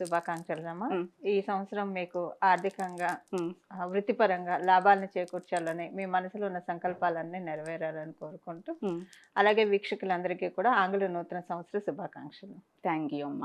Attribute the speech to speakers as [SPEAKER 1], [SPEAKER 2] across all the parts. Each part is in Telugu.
[SPEAKER 1] శుభాకాంక్షలు అమ్మా
[SPEAKER 2] మ్.
[SPEAKER 1] ఈ సంవత్సరం మీకు ఆర్థికంగా వృత్తిపరంగా లాభాలను చేకూర్చాలని మీ మనసులో ఉన్న సంకల్పాలన్నీ నెరవేరాలని కోరుకుంటూ. అలాగే వీక్షకులందరికీ కూడా ఆంగ్ల నూతన సంవత్సర శుభాకాంక్షలు
[SPEAKER 2] థ్యాంక్ యూ అమ్మ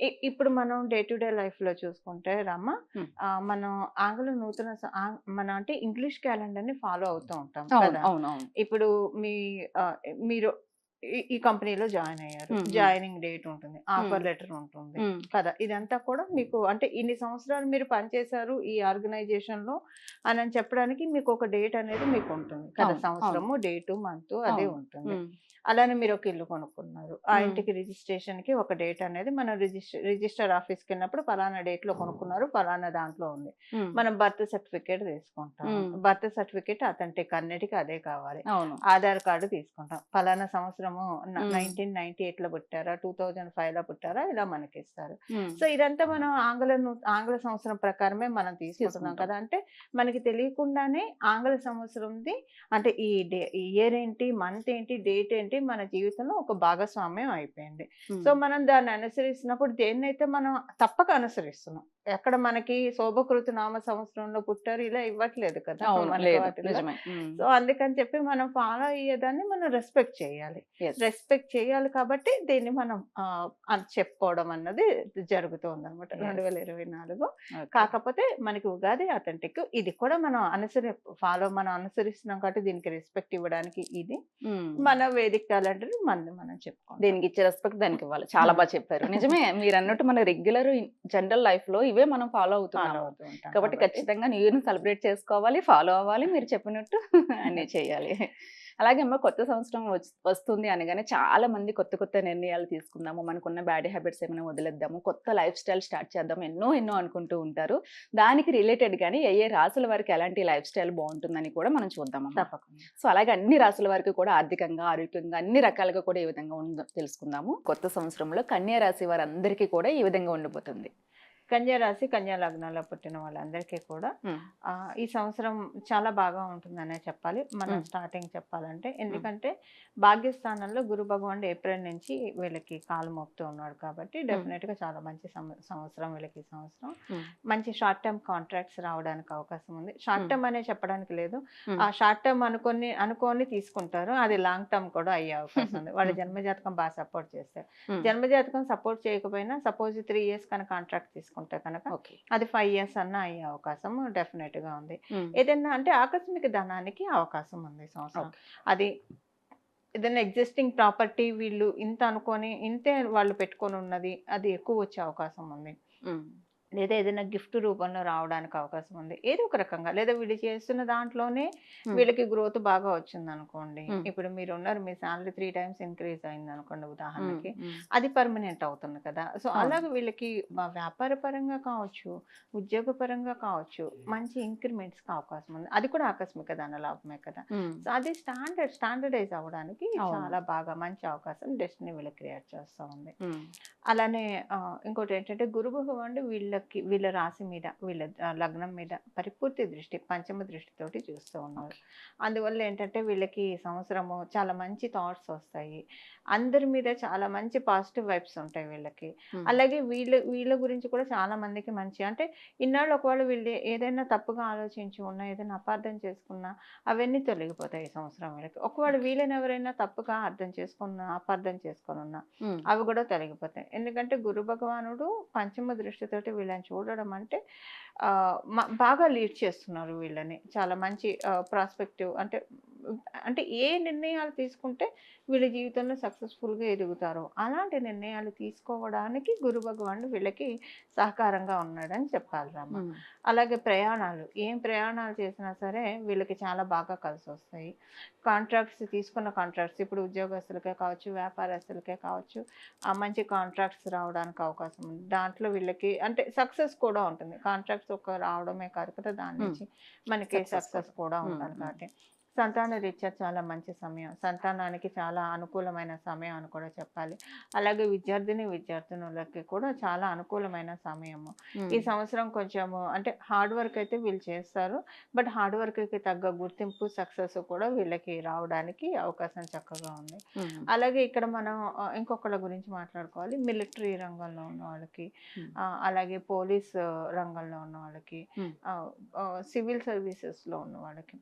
[SPEAKER 1] ఇప్పుడు మనం డే టు డే లైఫ్లో చూసుకుంటే రమ్మ మనం ఆంగ్ల నూతన మన అంటే ఇంగ్లీష్ క్యాలెండర్ని ఫాలో అవుతూ ఉంటాం కదా. ఇప్పుడు మీ మీరు ఈ- కంపెనీలో జాయిన్ అయ్యారు. జాయినింగ్ డేట్ ఉంటుంది ఆఫర్ లెటర్ ఉంటుంది కదా. ఇదంతా కూడా మీకు అంటే ఇన్ని సంవత్సరాలు మీరు పనిచేశారు ఈ ఆర్గనైజేషన్లో అని చెప్పడానికి మీకు ఒక డేట్ అనేది మీకు ఉంటుంది కదా. సంవత్సరము డేటు మంత్ అదే. ఉంటుంది. అలానే మీరు ఒక ఇల్లు కొనుక్కున్నారు. ఆ. ఇంటికి రిజిస్ట్రేషన్కి ఒక డేట్ అనేది మనం రిజిస్టర్ రిజిస్టర్ ఆఫీస్కి వెళ్ళినప్పుడు పలానా డేట్లో కొనుక్కున్నారు పలానా దాంట్లో ఉంది. మనం బర్త్ సర్టిఫికేట్ తీసుకుంటాం. బర్త్ సర్టిఫికేట్ అథెంటిక్ అన్నిటికీ అదే కావాలి.
[SPEAKER 2] అవును.
[SPEAKER 1] ఆధార్ కార్డు తీసుకుంటాం. పలానా సంవత్సరము. నైన్టీన్ నైన్టీ ఎయిట్లో పుట్టారా టూ థౌజండ్ ఫైవ్లో పుట్టారా ఇలా మనకి ఇస్తారు సో ఇదంతా మనం ఆంగ్ల ఆంగ్ల సంవత్సరం ప్రకారమే మనం తీసుకుంటున్నాం
[SPEAKER 2] తీసుకుంటాం.
[SPEAKER 1] కదా అంటే మనకి తెలియకుండానే ఆంగ్ల సంవత్సరంది అంటే ఈ ఇయర్ ఏంటి మంత్ ఏంటి డేట్ ఏంటి మన జీవితంలో ఒక భాగస్వామ్యం అయిపోయింది. సో మనం దాన్ని అనుసరిస్తున్నప్పుడు దేన్నైతే మనం తప్పక అనుసరిస్తున్నాం. ఎక్కడ మనకి శోభకృతి నామ సంవత్సరంలో పుట్టారు ఇలా ఇవ్వట్లేదు కదా సో అందుకని చెప్పి మనం ఫాలో అయ్యేదాన్ని మనం రెస్పెక్ట్ చేయాలి. రెస్పెక్ట్ చేయాలి కాబట్టి దీన్ని మనం చెప్పుకోవడం అన్నది జరుగుతుంది అనమాట. రెండు వేల ఇరవై నాలుగు. కాకపోతే మనకి ఉగాది అథెంటిక్ ఇది కూడా మనం అనుసరి ఫాలో మనం అనుసరిస్తున్నాం కాబట్టి దీనికి రెస్పెక్ట్ ఇవ్వడానికి ఇది. మన వేదిక క్యాలెండర్ మనది మనం చెప్పుకోవాలి
[SPEAKER 2] దీనికి ఇచ్చే రెస్పెక్ట్ దానికి ఇవ్వాలి. చాలా బాగా చెప్పారు. నిజమే మీరు అన్నట్టు మన రెగ్యులర్ జనరల్ లైఫ్లో ఇవే మనం ఫాలో
[SPEAKER 1] ఫాలో
[SPEAKER 2] అవుతున్నాము
[SPEAKER 1] అవుతూ ఉంటాం
[SPEAKER 2] కాబట్టి ఖచ్చితంగా న్యూ ఇయర్ సెలబ్రేట్ చేసుకోవాలి ఫాలో అవ్వాలి మీరు చెప్పినట్టు అన్నీ చేయాలి. అలాగే అమ్మ కొత్త సంవత్సరం వస్తుంది అనగానే చాలా మంది కొత్త కొత్త నిర్ణయాలు తీసుకుందాము మనకున్న బ్యాడ్ హ్యాబిట్స్ ఏమైనా వదిలేద్దాము కొత్త లైఫ్ స్టైల్ స్టార్ట్ చేద్దాం ఎన్నో ఎన్నో అనుకుంటూ ఉంటారు. దానికి రిలేటెడ్ గానీ ఏ ఏ రాసుల వారికి ఎలాంటి లైఫ్ స్టైల్ బాగుంటుందని కూడా మనం చూద్దాం
[SPEAKER 1] తప్పకుండా.
[SPEAKER 2] సో అలాగే అన్ని రాసుల వారికి కూడా ఆర్థికంగా ఆరోగ్యంగా అన్ని రకాలుగా కూడా ఏ విధంగా ఉందో తెలుసుకుందాము. కొత్త సంవత్సరంలో కన్యా రాశి వారందరికీ కూడా ఈ విధంగా ఉండబోతుంది
[SPEAKER 1] కన్యా రాశి కన్యా లగ్నంలో పుట్టిన వాళ్ళందరికీ కూడా ఈ సంవత్సరం చాలా బాగా ఉంటుందనే చెప్పాలి. మనం. స్టార్టింగ్ చెప్పాలంటే. ఎందుకంటే భాగ్యస్థానంలో గురు భగవానుడు ఏప్రిల్ నుంచి వీళ్ళకి కాలు మోపుతూ ఉన్నాడు కాబట్టి డెఫినెట్గా చాలా మంచి సంవ- సంవత్సరం వీళ్ళకి సంవత్సరం. మంచి షార్ట్ టర్మ్ కాంట్రాక్ట్స్ రావడానికి అవకాశం ఉంది. షార్ట్. టర్మ్ అనే చెప్పడానికి లేదు. ఆ షార్ట్ టర్మ్ అనుకొని అనుకొని తీసుకుంటారు. అది లాంగ్ టర్మ్ కూడా అయ్యే అవకాశం ఉంది. వాళ్ళ. జన్మజాతకం బాగా సపోర్ట్ చేస్తారు. జన్మజాతకం సపోర్ట్ చేయకపోయినా సపోజ్ త్రీ ఇయర్స్ కనుక కాంట్రాక్ట్ తీసుకుంటే కనుక అది ఫైవ్ ఇయర్స్ అన్న అయ్యే అవకాశం డెఫినెట్గా ఉంది ఏదైనా అంటే ఆకస్మిక ధనానికి అవకాశం ఉంది సంవత్సరం. అది ఏదైనా ఎగ్జిస్టింగ్ ప్రాపర్టీ వీళ్ళు ఇంత అనుకొని ఇంతే వాళ్ళు పెట్టుకొని ఉన్నది అది ఎక్కువ వచ్చే అవకాశం ఉంది. లేదా ఏదైనా గిఫ్ట్ రూపంలో రావడానికి అవకాశం ఉంది. ఏదో ఒక రకంగా. లేదా వీళ్ళు చేస్తున్న దాంట్లోనే. వీళ్ళకి గ్రోత్ బాగా వచ్చింది అనుకోండి. ఇప్పుడు మీరు ఉన్నారు మీ శాలరీ త్రీ టైమ్స్ ఇంక్రీజ్ అయింది అనుకోండి ఉదాహరణకి. అది పర్మనెంట్ అవుతుంది కదా. సో. అలాగే వీళ్ళకి వ్యాపార పరంగా కావచ్చు ఉద్యోగ పరంగా కావచ్చు మంచి ఇంక్రిమెంట్స్కి అవకాశం ఉంది. అది కూడా ఆకస్మిక ధన లాభమే కదా. సో అది స్టాండర్డ్ స్టాండర్డైజ్ అవ్వడానికి
[SPEAKER 2] అవును.
[SPEAKER 1] చాలా బాగా మంచి అవకాశం డెస్టినీ వీళ్ళకి క్రియేట్ చేస్తూ ఉంది. అలానే ఇంకోటి ఏంటంటే గురు భగవానుడు వీళ్ళకి వీళ్ళకి వీళ్ళ రాశి మీద వీళ్ళ లగ్నం మీద పరిపూర్తి దృష్టి పంచమ దృష్టితోటి చూస్తూ ఉన్నారు. అందువల్ల ఏంటంటే వీళ్ళకి సంవత్సరము చాలా మంచి థాట్స్ వస్తాయి. అందరి మీద చాలా మంచి పాజిటివ్ వైబ్స్ ఉంటాయి వీళ్ళకి. అలాగే వీళ్ళ వీళ్ళ గురించి కూడా చాలా మందికి మంచి అంటే ఇన్నాళ్ళు ఒకవేళ వీళ్ళు ఏదైనా తప్పుగా ఆలోచించి ఉన్నా ఏదైనా అపార్థం చేసుకున్నా అవన్నీ తొలగిపోతాయి ఈ సంవత్సరం వీళ్ళకి. ఒకవేళ వీళ్ళని ఎవరైనా తప్పుగా అర్థం చేసుకున్నా అపార్థం చేసుకొని ఉన్నా
[SPEAKER 2] ఉమ్,
[SPEAKER 1] అవి కూడా తొలగిపోతాయి. ఎందుకంటే గురు భగవానుడు పంచమ దృష్టితోటి వీళ్ళని చూడడం అంటే బాగా లీడ్ చేస్తున్నారు వీళ్ళని. చాలా మంచి ప్రాస్పెక్టివ్ అంటే అంటే ఏ నిర్ణయాలు తీసుకుంటే వీళ్ళ జీవితంలో సక్సెస్ఫుల్గా ఎదుగుతారో అలాంటి నిర్ణయాలు తీసుకోవడానికి గురు భగవానుడు వీళ్ళకి సహకారంగా ఉన్నాడని చెప్పాలి రామ. అలాగే ప్రయాణాలు ఏం ప్రయాణాలు చేసినా సరే వీళ్ళకి చాలా బాగా కలిసి వస్తాయి కాంట్రాక్ట్స్ తీసుకున్న కాంట్రాక్ట్స్ ఇప్పుడు ఉద్యోగస్తులకే కావచ్చు వ్యాపారస్తులకే కావచ్చు ఆ మంచి కాంట్రాక్ట్స్ రావడానికి అవకాశం ఉంది. దాంట్లో వీళ్ళకి అంటే సక్సెస్ కూడా ఉంటుంది. కాంట్రాక్ట్స్ ఒక రావడమే కాదు కదా దాని. నుంచి మనకి సక్సెస్ కూడా. ఉండాలి
[SPEAKER 2] hmm.
[SPEAKER 1] కాబట్టి. సంతాన రీత్యా చాలా మంచి సమయం. సంతానానికి చాలా అనుకూలమైన సమయం అని కూడా చెప్పాలి. అలాగే విద్యార్థిని విద్యార్థినులకి కూడా చాలా అనుకూలమైన సమయము. ఈ సంవత్సరం కొంచెము అంటే హార్డ్ వర్క్ అయితే వీళ్ళు చేస్తారు. బట్ హార్డ్ వర్క్కి తగ్గ గుర్తింపు సక్సెస్ కూడా వీళ్ళకి రావడానికి అవకాశం చక్కగా ఉంది. అలాగే ఇక్కడ మనం ఇంకొకళ్ళ గురించి మాట్లాడుకోవాలి. మిలిటరీ రంగంలో ఉన్న వాళ్ళకి అలాగే పోలీస్ రంగంలో ఉన్న వాళ్ళకి. సివిల్ సర్వీసెస్లో ఉన్న వాళ్ళకి.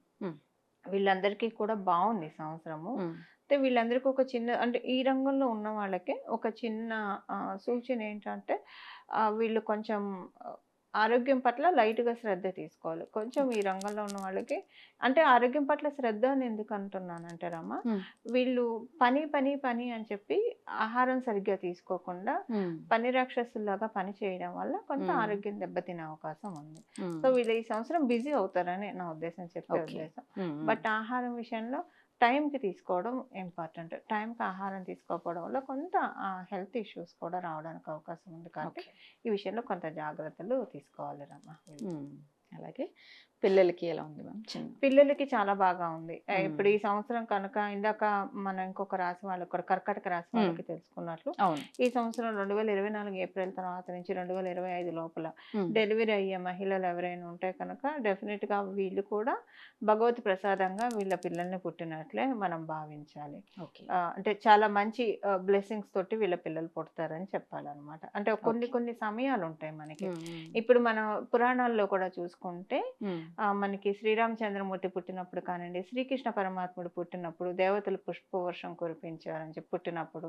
[SPEAKER 1] వీళ్ళందరికీ కూడా బాగుంది సంవత్సరము. అయితే వీళ్ళందరికీ ఒక చిన్న అంటే ఈ రంగంలో ఉన్న వాళ్ళకి ఒక చిన్న సూచన ఏంటంటే వీళ్ళు కొంచెం ఆరోగ్యం పట్ల లైట్గా శ్రద్ధ తీసుకోవాలి. కొంచెం ఈ రంగంలో ఉన్న వాళ్ళకి అంటే ఆరోగ్యం పట్ల శ్రద్ధ అని ఎందుకు అంటున్నానంటే రమ్మ
[SPEAKER 2] Hmm.
[SPEAKER 1] వీళ్ళు పని పని పని అని చెప్పి ఆహారం సరిగ్గా తీసుకోకుండా పని రాక్షసుల్లాగా పని చేయడం వల్ల కొంత. ఆరోగ్యం దెబ్బతినే అవకాశం ఉంది. సో వీళ్ళు ఈ సంవత్సరం బిజీ అవుతారని నా ఉద్దేశం చెప్పే. ఉద్దేశం. బట్ ఆహారం విషయంలో టైంకి తీసుకోవడం ఇంపార్టెంట్. టైంకి ఆహారం తీసుకోకపోవడం వల్ల కొంత హెల్త్ ఇష్యూస్ కూడా రావడానికి అవకాశం ఉంది కాబట్టి. ఈ విషయంలో కొంత జాగ్రత్తలు తీసుకోవాలి రమ్మ
[SPEAKER 2] అలాగే పిల్లలకి ఎలా ఉంది మ్యామ్? చిన్న
[SPEAKER 1] పిల్లలకి చాలా బాగా ఉంది. ఇప్పుడు ఈ సంవత్సరం కనుక ఇందాక మనం ఇంకొక రాశి వాళ్ళకి కూడా కర్కాటక రాశి వాళ్ళకి తెలుసుకున్నట్లు ఈ సంవత్సరం రెండు వేల ఇరవై నాలుగు ఏప్రిల్ తర్వాత నుంచి రెండు వేల ఇరవై ఐదు లోపల డెలివరీ అయ్యే మహిళలు ఎవరైనా ఉంటే కనుక డెఫినెట్గా వీళ్ళు కూడా భగవత్ ప్రసాదంగా వీళ్ళ పిల్లల్ని పుట్టినట్లే మనం భావించాలి. అంటే చాలా మంచి బ్లెస్సింగ్స్ తోటి వీళ్ళ పిల్లలు పుడతారని చెప్పాలన్నమాట. అంటే కొన్ని. కొన్ని సమయాలు ఉంటాయి మనకి. ఇప్పుడు మనం పురాణాల్లో కూడా చూసుకుంటే మనకి శ్రీరామచంద్రమూర్తి పుట్టినప్పుడు కానివ్వండి శ్రీకృష్ణ పరమాత్ముడు పుట్టినప్పుడు దేవతలు పుష్పవర్షం కురిపించారని చెప్పి పుట్టినప్పుడు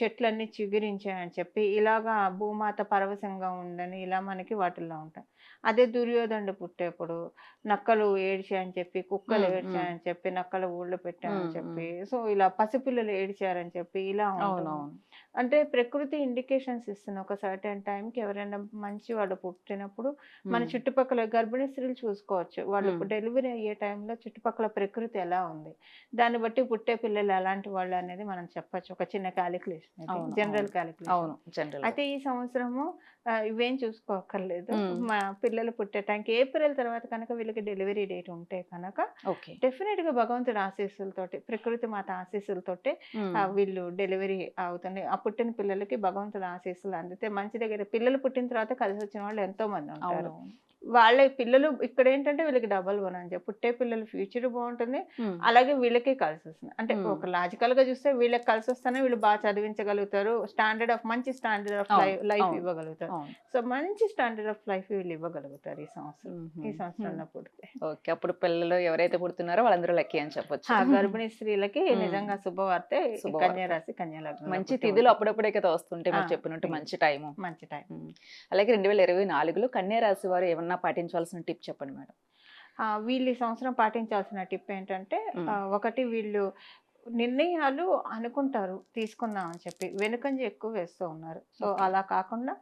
[SPEAKER 1] చెట్లన్నీ చిగురించాయని చెప్పి ఇలాగా భూమాత పరవశంగా ఉందని ఇలా మనకి వాటిల్లో ఉంటాయి. అదే దుర్యోధనుడు పుట్టేప్పుడు నక్కలు ఏడ్చాయని చెప్పి కుక్కలు. ఏడ్చాయని చెప్పి నక్కల ఊళ్ళో పెట్టాయని
[SPEAKER 2] మ్మ్,
[SPEAKER 1] చెప్పి సో ఇలా పసిపిల్లలు ఏడ్చారని చెప్పి ఇలా అంటే ప్రకృతి ఇండికేషన్స్ ఇస్తుంది ఒక సర్టెన్ టైంకి ఎవరైనా మంచి వాళ్ళు పుట్టినప్పుడు మన
[SPEAKER 2] ఉమ్,
[SPEAKER 1] చుట్టుపక్కల గర్భిణీ స్త్రీలు చూసుకోవచ్చు. వాళ్ళు. డెలివరీ అయ్యే టైంలో చుట్టుపక్కల ప్రకృతి ఎలా ఉంది? దాన్ని బట్టి పుట్టే పిల్లలు ఎలాంటి వాళ్ళు అనేది మనం చెప్పొచ్చు. ఒక చిన్న క్యాలిక్యులేషన్ జనరల్. Calculation
[SPEAKER 2] general.
[SPEAKER 1] అయితే ఈ సంవత్సరము ఇవేం చూసుకోక్కర్లేదు.
[SPEAKER 2] మ్మ్.
[SPEAKER 1] మా పిల్లలు పుట్టే టైంకి ఏప్రిల్ తర్వాత కనుక వీళ్ళకి డెలివరీ డేట్ ఉంటే కనుక డెఫినెట్గా భగవంతుడి ఆశీస్సులతోటి ప్రకృతి మాత ఆశీస్సులతోటి వీళ్ళు డెలివరీ అవుతుంది. ఆ పుట్టిన పిల్లలకి భగవంతుడి ఆశీస్సులు అందితే మంచి దగ్గర పిల్లలు పుట్టిన తర్వాత కలిసి వచ్చిన వాళ్ళు ఎంతో మంది ఉంటారు వాళ్ళ పిల్లలు ఇక్కడ ఏంటంటే వీళ్ళకి డబల్ వన్ అని చెప్పి పుట్టే పిల్లలు ఫ్యూచర్ బాగుంటుంది. అలాగే వీళ్ళకి కలిసి వస్తుంది. అంటే. ఒక లాజికల్గా చూస్తే వీళ్ళకి కలిసి వస్తేనే వీళ్ళు బాగా చదివించగలుగుతారు. స్టాండర్డ్ ఆఫ్ మంచి స్టాండర్డ్ ఆఫ్ లైఫ్. ఇవ్వగలుగుతారు. సో మంచి స్టాండర్డ్ ఆఫ్ లైఫ్ వీళ్ళు ఇవ్వగలుగుతారు ఈ సంవత్సరం. ఈ సంవత్సరంలో పుడితే
[SPEAKER 2] ఓకే. అప్పుడు పిల్లలు ఎవరైతే పుడుతున్నారో వాళ్ళందరూ లక్కీ అని చెప్పొచ్చు.
[SPEAKER 1] ఆ, గర్భిణీ స్త్రీలకి. నిజంగా శుభవార్తే
[SPEAKER 2] శుభవార్త.
[SPEAKER 1] కన్యా రాశి కన్యా లగ్నం
[SPEAKER 2] మంచి తిథులు అప్పుడప్పుడే కదా వస్తుంటే మీరు చెప్పినట్టు. మంచి టైము.
[SPEAKER 1] మంచి టైం.
[SPEAKER 2] అలాగే రెండు వేల ఇరవై నాలుగులో కన్యా రాశి వారు ఏమన్నా పాటించవలసిన టిప్ చెప్పండి మేడం.
[SPEAKER 1] వీళ్ళు ఈ సంవత్సరం పాటించాల్సిన టిప్ ఏంటంటే ఒకటి వీళ్ళు నిర్ణయాలు అనుకుంటారు తీసుకుందాం అని చెప్పి వెనుకంజ ఎక్కువ వేస్తూ ఉన్నారు. సో. అలా కాకుండా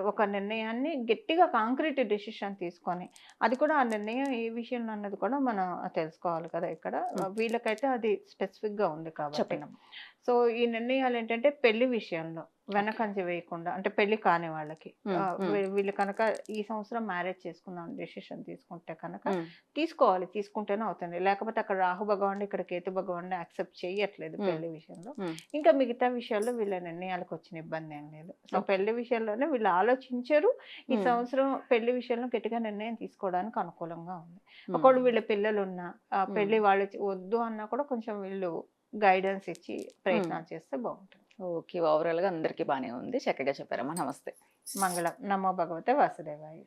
[SPEAKER 1] ఒక నిర్ణయాన్ని గట్టిగా కాంక్రీట్ డెసిషన్ తీసుకొని అది కూడా ఆ నిర్ణయం ఏ విషయంలో అన్నది కూడా మనం తెలుసుకోవాలి కదా ఇక్కడ. వీళ్ళకైతే అది స్పెసిఫిక్గా ఉంది కాబట్టి. సో ఈ నిర్ణయాలు ఏంటంటే పెళ్ళి విషయంలో. వెనకంజ వేయకుండా అంటే పెళ్ళి కాని వాళ్ళకి. వీళ్ళు కనుక ఈ సంవత్సరం మ్యారేజ్ చేసుకుందాం డెసిషన్ తీసుకుంటే కనుక తీసుకోవాలి తీసుకుంటేనే అవుతుంది. లేకపోతే అక్కడ రాహు భగవాన్ ఇక్కడ కేతు భగవాన్ యాక్సెప్ట్ చేయట్లేదు. పెళ్ళి విషయంలో. ఇంకా మిగతా విషయాల్లో వీళ్ళ నిర్ణయాలకు వచ్చిన ఇబ్బంది ఏం లేదు. సో. పెళ్ళి విషయంలోనే వీళ్ళు ఆలోచించారు. ఈ. సంవత్సరం పెళ్ళి విషయంలో గట్టిగా నిర్ణయం తీసుకోవడానికి అనుకూలంగా ఉంది. ఒకవేళ వీళ్ళ పిల్లలు ఉన్నా. పెళ్ళి వాళ్ళు వద్దు అన్నా కూడా కొంచెం వీళ్ళు గైడెన్స్ ఇచ్చి ప్రయత్నాలు చేస్తే బాగుంటుంది.
[SPEAKER 2] ఓకే. ఓవరాల్గా అందరికీ బాగానే ఉంది. చక్కగా చెప్పారమ్మా. నమస్తే.
[SPEAKER 1] మంగళం. నమో భగవతే వాసుదేవాయ.